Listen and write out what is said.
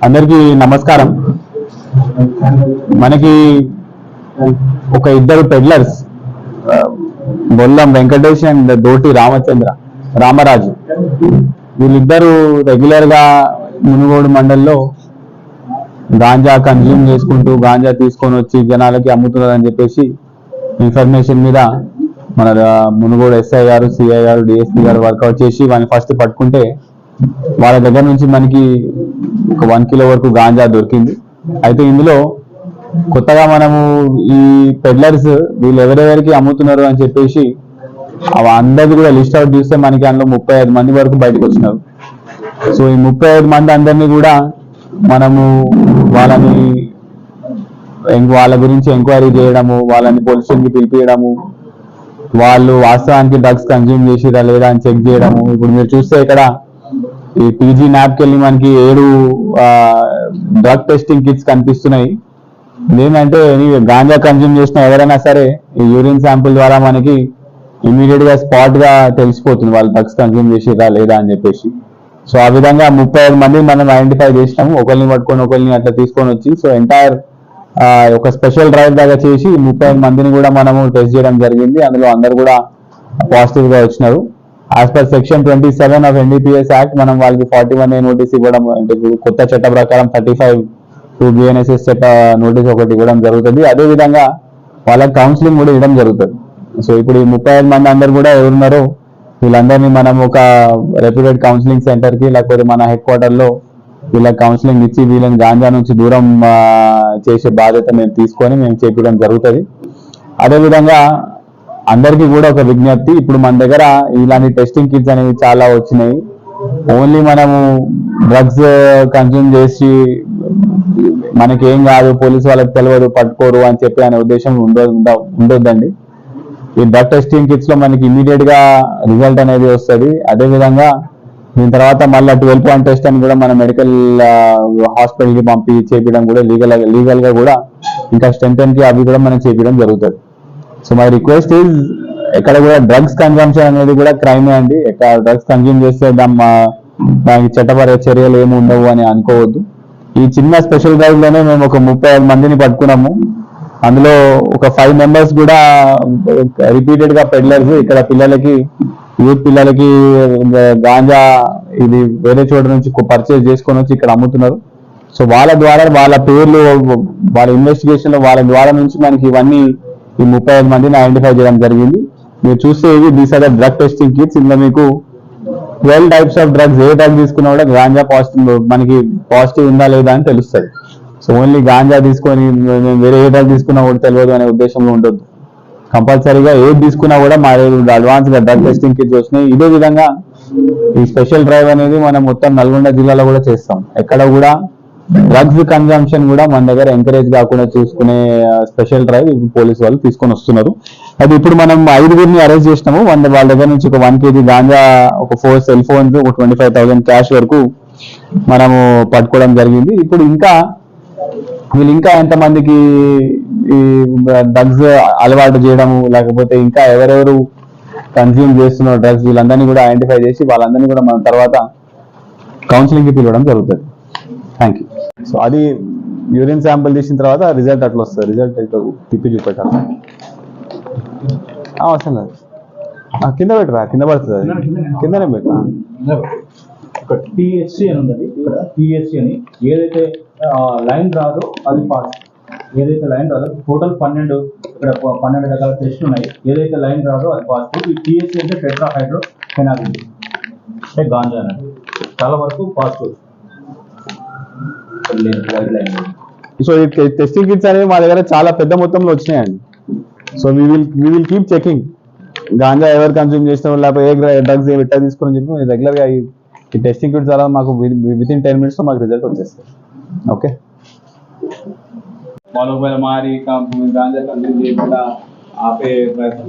అందరికీ నమస్కారం. మనకి ఒక ఇద్దరు పెడ్లర్స్ బొల్లం వెంకటేష్ అండ్ దోటి రామచంద్ర రామరాజు. వీళ్ళిద్దరూ రెగ్యులర్గా మునుగోడు మండల్లో గాంజా కన్జ్యూమ్ చేసుకుంటూ గాంజా తీసుకొని వచ్చి జనాలకి అమ్ముతున్నారని చెప్పేసి ఇన్ఫర్మేషన్ మీద మన Munugodu SI garu CI garu DSP garu workout చేసి వాళ్ళని ఫస్ట్ పట్టుకుంటే వాళ్ళ దగ్గర నుంచి మనకి ఒక వన్ కిలో వరకు గాంజా దొరికింది. అయితే ఇందులో కొత్తగా మనము ఈ పెడ్లర్స్ వీళ్ళు ఎవరెవరికి అమ్ముతున్నారు అని చెప్పేసి అందరిది కూడా లిస్ట్ అవుట్ చూస్తే మనకి అందులో ముప్పై ఐదు మంది వరకు బయటకు వచ్చినారు సో ఈ ముప్పై ఐదు మంది అందరినీ కూడా మనము వాళ్ళని వాళ్ళ గురించి ఎంక్వైరీ చేయడము వాళ్ళని పోలీస్కి పిలిపించడము వాళ్ళు వాస్తవానికి డ్రగ్స్ కన్జ్యూమ్ చేసిరా లేదా అని చెక్ చేయడము. ఇప్పుడు మీరు చూస్తే ఇక్కడ ఈ పీజీ కి వెళ్ళి మనకి ఏడు డ్రగ్ టెస్టింగ్ కిట్స్ కనిపిస్తున్నాయి. ఏంటంటే గాంజా కన్జ్యూమ్ చేసిన ఎవరైనా సరే ఈ యూరిన్ శాంపుల్ ద్వారా మనకి ఇమీడియట్గా స్పాట్గా తెలిసిపోతుంది వాళ్ళు డ్రగ్స్ కన్జ్యూమ్ చేసేదా లేదా అని చెప్పేసి. సో ఆ విధంగా ముప్పై ఐదు మంది మనం ఐడెంటిఫై చేసినాము. ఒకరిని పట్టుకొని ఒకరిని అట్లా తీసుకొని వచ్చి సో ఎంటైర్ ఒక స్పెషల్ డ్రైవ్ దాకా చేసి ముప్పై ఐదు మందిని కూడా మనము టెస్ట్ చేయడం జరిగింది. అందులో అందరు కూడా పాజిటివ్గా వచ్చినారు. As per section twenty seven of NDPS act మనం వాళ్ళకి ఫార్టీ వన్ ఏ నోటీస్ ఇవ్వడం అంటే కొత్త చట్ట ప్రకారం థర్టీ ఫైవ్ టూ బిఎన్ఎస్ఎస్ చట్ట నోటీస్ ఒకటి ఇవ్వడం జరుగుతుంది. అదే విధంగా వాళ్ళకి కౌన్సిలింగ్ కూడా ఇవ్వడం జరుగుతుంది. సో ఇప్పుడు ఈ ముప్పై ఐదు మంది అందరు కూడా ఎవరున్నారో వీళ్ళందరినీ మనం ఒక రెప్యూటెడ్ కౌన్సిలింగ్ సెంటర్కి లేకపోతే మన హెడ్ క్వార్టర్లో వీళ్ళకి కౌన్సిలింగ్ ఇచ్చి వీళ్ళని గాంజా నుంచి దూరం చేసే బాధ్యత మేము తీసుకొని మేము చేపించడం జరుగుతుంది. అదేవిధంగా అందరికీ కూడా ఒక విజ్ఞప్తి. ఇప్పుడు మన దగ్గర ఇలాంటి టెస్టింగ్ కిట్స్ అనేవి చాలా వచ్చినాయి. ఓన్లీ మనము డ్రగ్స్ కన్జ్యూమ్ uh, చేసి మనకి ఏం కాదు పోలీసు వాళ్ళకి తెలియదు పట్టుకోరు అని చెప్పి అనే ఉద్దేశం ఉండదు ఉండొద్దండి. ఈ డ్రగ్ టెస్టింగ్ కిట్స్లో మనకి ఇమీడియట్గా రిజల్ట్ అనేది వస్తుంది. అదేవిధంగా దీని తర్వాత మళ్ళీ ట్వెల్వ్ పాయింట్ టెస్ట్ అని కూడా మన మెడికల్ హాస్పిటల్ uh, కి పంపి చేపించడం కూడా లీగల్ లీగల్గా కూడా ఇంకా స్ట్రెంగ్కి అవి కూడా మనం చేపించడం జరుగుతుంది. సో మై రిక్వెస్ట్ ఈజ్ ఎక్కడ కూడా డ్రగ్స్ కన్జంప్షన్ అనేది కూడా క్రైమే అండి. ఎక్కడ డ్రగ్స్ కన్జ్యూమ్ చేస్తే దాని దానికి చట్టపర చర్యలు ఏమి ఉండవు అని అనుకోవద్దు. ఈ చిన్న స్పెషల్ డ్రైవ్లోనే మేము ఒక ముప్పై ఐదు మందిని పట్టుకున్నాము. అందులో ఒక ఫైవ్ మెంబర్స్ కూడా రిపీటెడ్గా పెడ్లర్స్ ఇక్కడ పిల్లలకి యూత్ పిల్లలకి గాంజా ఇది వేరే చోట నుంచి పర్చేస్ చేసుకొని వచ్చి ఇక్కడ అమ్ముతున్నారు. సో వాళ్ళ ద్వారా వాళ్ళ పేర్లు వాళ్ళ ఇన్వెస్టిగేషన్లో వాళ్ళ ద్వారా నుంచి మనకి ఇవన్నీ ఈ ముప్పై ఐదు మందిని ఐడెంటిఫై చేయడం జరిగింది. మీరు చూస్తే ఇవి these are the drug testing kits ఇందులో మీకు ట్వెల్వ్ టైప్స్ ఆఫ్ డ్రగ్స్ ఏ డ్రగ్ తీసుకున్నా కూడా గాంజా పాజిటివ్ మనకి పాజిటివ్ ఉందా లేదా అని తెలుస్తుంది. సో ఓన్లీ గాంజా తీసుకొని వేరే ఏ డ్రగ్ తీసుకున్నా కూడా తెలియదు అనే ఉద్దేశంలో ఉండొద్దు. కంపల్సరీగా ఏది తీసుకున్నా కూడా మా అడ్వాన్స్గా డ్రగ్ టెస్టింగ్ కిట్స్ వచ్చినాయి. ఇదే విధంగా ఈ స్పెషల్ డ్రైవ్ అనేది మనం మొత్తం నల్గొండ జిల్లాలో కూడా చేస్తాం. ఎక్కడ కూడా డ్రగ్స్ కన్జంప్షన్ కూడా మన దగ్గర ఎంకరేజ్ కాకుండా చూసుకునే స్పెషల్ డ్రైవ్ పోలీస్ వాళ్ళు తీసుకొని వస్తున్నారు. అది ఇప్పుడు మనం ఐదుగురిని అరెస్ట్ చేసినాము. వన్ వాళ్ళ దగ్గర నుంచి ఒక వన్ కేజీ గాంజా ఒక ఫోర్ సెల్ ఫోన్స్ ఒక ట్వంటీ ఫైవ్ థౌసండ్ క్యాష్ వరకు మనము పట్టుకోవడం జరిగింది. ఇప్పుడు ఇంకా వీళ్ళు ఇంకా ఎంతమందికి ఈ డ్రగ్స్ అలవాటు చేయడము లేకపోతే ఇంకా ఎవరెవరు కన్స్యూమ్ చేస్తున్న డ్రగ్స్ వీళ్ళందరినీ కూడా ఐడెంటిఫై చేసి వాళ్ళందరినీ కూడా మన తర్వాత కౌన్సిలింగ్కి పిలవడం జరుగుతుంది. థ్యాంక్ యూ సో అది యూరిన్ శాంపుల్ తీసిన తర్వాత రిజల్ట్ అట్లా వస్తుంది. రిజల్ట్ ఇట్లా తిప్పి చూపెట్టాలి. అవసరం లేదు. ఆ, కింద పెట్టరా? కింద పడుతుంది? అది కిందనే. పెట్టరా? ఒక టిఎస్సి అని ఉన్నది ఇక్కడ టిఎస్సి అని. ఏదైతే లైన్ రాదో అది పాస్ ఏదైతే లైన్ రాదో టోటల్ పన్నెండు ఇక్కడ పన్నెండు రకాల టెస్ట్ ఉన్నాయి. ఏదైతే లైన్ రాదో అది పాజిటివ్ ఈ టిఎస్సి అంటే టెట్రా హైడ్రో ఫెనాలిన్ అంటే గాంజా అనేది. చాలా వరకు పాజిటివ్ సో ఈ టెస్టింగ్ కిట్స్ అనేవి మా దగ్గర చాలా పెద్ద మొత్తంలో వచ్చినాయండి. So we will we will keep checking ganja ఎవరు కన్జ్యూమ్ చేసిన లేకపోతే ఏ డ్రగ్స్ ఏ ఎట్లా తీసుకుని చెప్పి రెగ్యులర్గా ఈ టెస్టింగ్ కిట్స్ ద్వారా మాకు విత్ ఇన్ టెన్ మినిట్స్లో మాకు రిజల్ట్ వచ్చేస్తుంది ఓకే వాళ్ళు ఒకవేళ మారి కం- గాంజా కన్జ్యూమ్ చేయకుండా ఆపే ప్రయత్నం